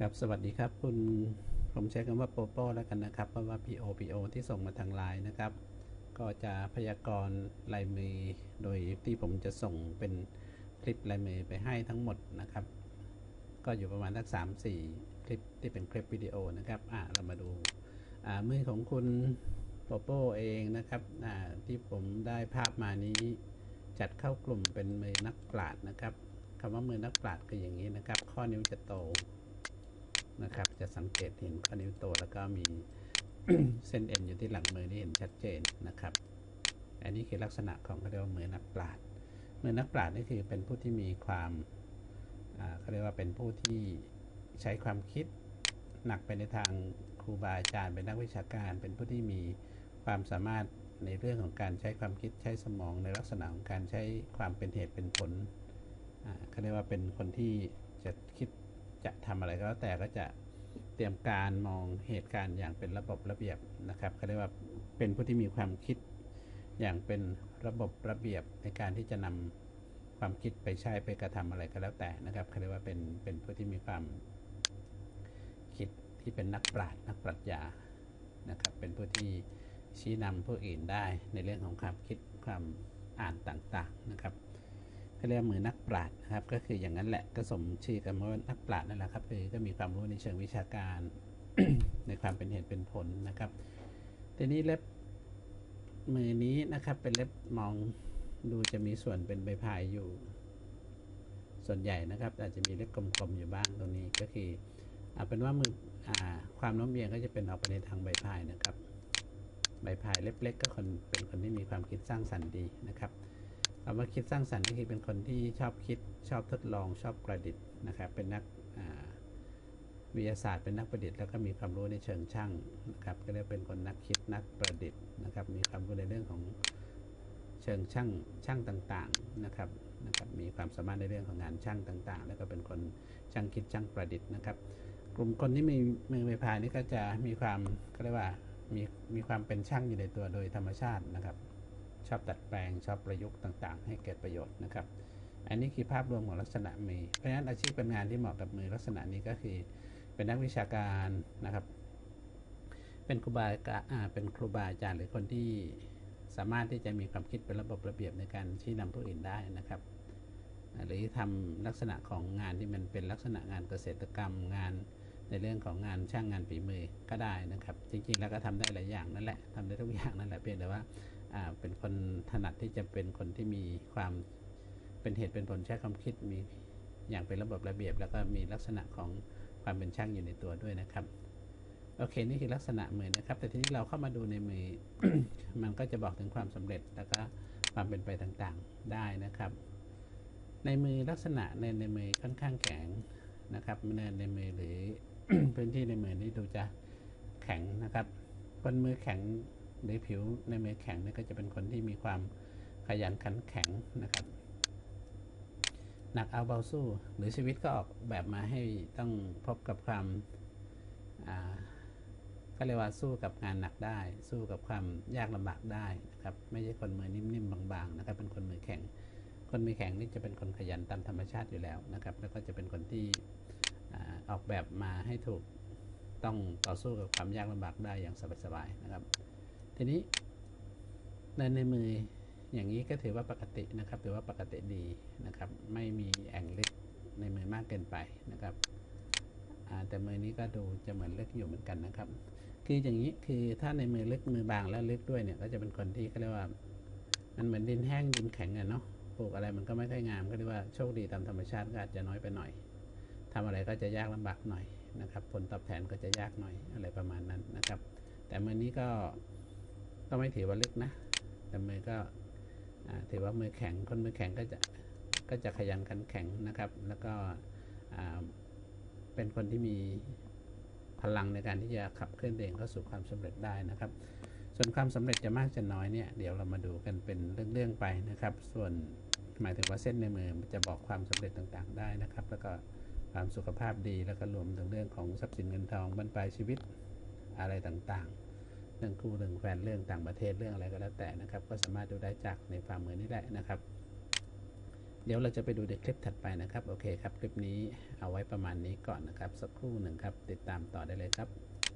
ครับสวัสดีครับคุณผมใช้คำว่าโปโป้แล้วกันนะครับเพราะว่า PO PO ที่ส่งมาทางไลน์นะครับ ก็จะพยากรณ์ลายมือโดยที่ผมจะส่งเป็นคลิปลายมือไปให้ทั้งหมดนะครับ ก็อยู่ประมาณสักสามสี่คลิปที่เป็นคลิปวิดีโอนะครับอ่าเรามาดูอ่ามือของคุณโปโป้เองนะครับอ่าที่ผมได้ภาพมานี้จัดเข้ากลุ่มเป็นมือนักปราชญ์นะครับคำว่ามือนักปราชญ์คืออย่างนี้นะครับ ข้อนิ้วจะโต นะครับ จะสังเกตเห็นข้อนิ้วโตแล้วก็มีเส้นเอ็นอยู่ที่หลังมือที่เห็นชัดเจนนะครับ อันนี้คือลักษณะของเขาเรียกว่ามือนักปราชญ์มือนักปราชญ์นี่คือเป็นผู้ที่มีความเขาเรียกว่าเป็นผู้ที่ใช้ความคิดหนักไปในทางครูบาอาจารย์เป็นนักวิชาการ เป็นผู้ที่มีความสามารถในเรื่องของการใช้ความคิดใช้สมองในลักษณะของการใช้ความเป็นเหตุเป็นผลเขาเรียกว่าเป็นคนที่จะคิด จะทำอะไรก็แล้วแต่ก็จะเตรียมการมองเหตุการณ์อย่างเป็นระบบระเบียบนะครับเขาเรียกว่าเป็นผู้ที่มีความคิดอย่างเป็นระบบระเบียบในการที่จะนำความคิดไปใช้ไปกระทำอะไรก็แล้วแต่นะครับเขาเรียกว่าเป็นเป็นผู้ที่มีความคิดที่เป็นนักปราชญ์นักปรัชญานะครับ เป็นผู้ที่ชี้นำผู้อื่นได้ในเรื่องของความคิดความอ่านต่างๆนะครับ เขาเรียกมือนักปราชญ์นะครับ ก็คืออย่างนั้นแหละก็สมชื่อกันว่านักปราชญ์นั่นแหละครับคือก็มีความรู้ในเชิงวิชาการ ในความเป็นเหตุเป็นผลนะครับทีนี้เล็บมือนี้นะครับเป็นเล็บมองดูจะมีส่วนเป็นใบพายอยู่ ส่วนใหญ่นะครับ อาจจะมีเล็บกลมๆอยู่บ้างตรงนี้ก็คือเอาเป็นว่ามืออาความโน้มเอียงก็จะเป็นออกไปในทางใบพายนะครับ ใบพายเล็บเล็กก็คนเป็นคนที่มีความคิดสร้างสรรค์ดีนะครับ คำว่าคิดสร้างสรรค์ก็คือเป็นคนที่ชอบคิดชอบทดลองชอบประดิษฐ์นะครับ เป็นนักวิทยาศาสตร์เป็นนักประดิษฐ์แล้วก็มีความรู้ในเชิงช่างนะครับก็เรียกเป็นคนนักคิดนักประดิษฐ์นะครับ มีความรู้ในเรื่องของเชิงช่างช่างต่างๆนะครับนะครับ มีความสามารถในเรื่องของงานช่างต่างๆ แล้วก็เป็นคนช่างคิดช่างประดิษฐ์นะครับ กลุ่มคนที่มีมือไม้พายนี่ก็จะมีความก็เรียกว่ามีมีความเป็นช่างอยู่ในตัวโดยธรรมชาตินะครับ ชอบดัดแปลงชอบประยุกต์ต่างๆ ให้เกิดประโยชน์นะครับ อันนี้คือภาพรวมของลักษณะมือเพราะฉะนั้นอาชีพเป็นงานที่เหมาะกับมือลักษณะนี้ก็คือ เป็นนักวิชาการนะครับ เป็นครูบาอาเป็นครูบาอาจารย์หรือคนที่สามารถที่จะมีความคิดเป็นระบบระเบียบในการชี้นำผู้อื่นได้นะครับ หรือทำลักษณะของงานที่มันเป็นลักษณะงานเกษตรกรรมงานในเรื่องของงานช่างงานฝีมือก็ได้นะครับ จริงๆแล้วก็ทำได้หลายอย่างนั่นแหละทำได้ทุกอย่างนั่นแหละเพียงแต่ว่า เป็นคนถนัดที่จะเป็นคนที่มีความเป็นเหตุเป็นผลใช้ความคิดมีอย่างเป็นระบบระเบียบ แล้วก็มีลักษณะของความเป็นช่างอยู่ในตัวด้วยนะครับโอเค นี่คือลักษณะมือนะครับ แต่ทีนี้เราเข้ามาดูในมือ มันก็จะบอกถึงความสำเร็จแล้วก็ความเป็นไปต่างๆได้นะครับ ในมือลักษณะในในมือค่อนข้างแข็งนะครับเนินในมือหรือพื้นที่ในมือนี้ดูจะแข็งนะครับคนมือแข็ง หรือผิวในมือแข็งนี่ก็จะเป็นคนที่มีความขยันขันแข็งนะครับหนักเอาเบาสู้หรือชีวิตก็ออกแบบมาให้ต้องพบกับความก็เรียกว่าสู้กับงานหนักได้ สู้กับความยากลำบากได้นะครับไม่ใช่คนมือนิ่มๆบางๆนะครับเป็นคนมือแข็ง คนมือแข็งนี่จะเป็นคนขยันตามธรรมชาติอยู่แล้วนะครับ แล้วก็จะเป็นคนที่ออกแบบมาให้ถูกต้องต่อสู้กับความยากลำบากได้อย่างสบายๆนะครับ ทีนี้ในในมืออย่างนี้ก็ถือว่าปกตินะครับ ถือว่าปกติดีนะครับ ไม่มีแอ่งลึกในมือมากเกินไปนะครับแต่มือนี้ก็ดูจะเหมือนลึกอยู่เหมือนกันนะครับ คืออย่างนี้คือถ้าในมือลึกมือบางแล้วลึกด้วยเนี่ย ก็จะเป็นคนที่เขาเรียกว่า มันเหมือนดินแห้งดินแข็งอะเนาะปลูกอะไรมันก็ไม่ค่อยงามก็เรียกว่าโชคดีตามธรรมชาติก็อาจจะน้อยไปหน่อยทำอะไรก็จะยากลำบากหน่อยนะครับ ผลตอบแทนก็จะยากหน่อยอะไรประมาณนั้นนะครับ แต่มือนี้ก็ ก็ไม่ถือว่าลึกนะ แต่มือก็ถือว่ามือแข็งคนมือแข็งก็จะก็จะขยันขันแข็งนะครับ แล้วก็เป็นคนที่มีพลังในการที่จะขับเคลื่อนเองเข้าสู่ความสำเร็จได้นะครับ ส่วนความสำเร็จจะมากจะน้อยเนี่ยเดี๋ยวเรามาดูกันเป็นเรื่องๆไปนะครับ ส่วนหมายถึงว่าเส้นในมือมันจะบอกความสำเร็จต่างๆได้นะครับ แล้วก็ความสุขภาพดีแล้วก็รวมถึงเรื่องของทรัพย์สินเงินทองบรรปลายชีวิตอะไรต่างๆ รื่องคู่เรื่องแฟนเรื่องต่างประเทศเรื่องอะไรก็แล้วแต่นะครับ ก็สามารถดูได้จากในฝ่ามือนี้แหละนะครับ เดี๋ยวเราจะไปดูในคลิปถัดไปนะครับ โอเคครับ คลิปนี้เอาไว้ประมาณนี้ก่อนนะครับ สักครู่หนึ่งครับ ติดตามต่อได้เลยครับ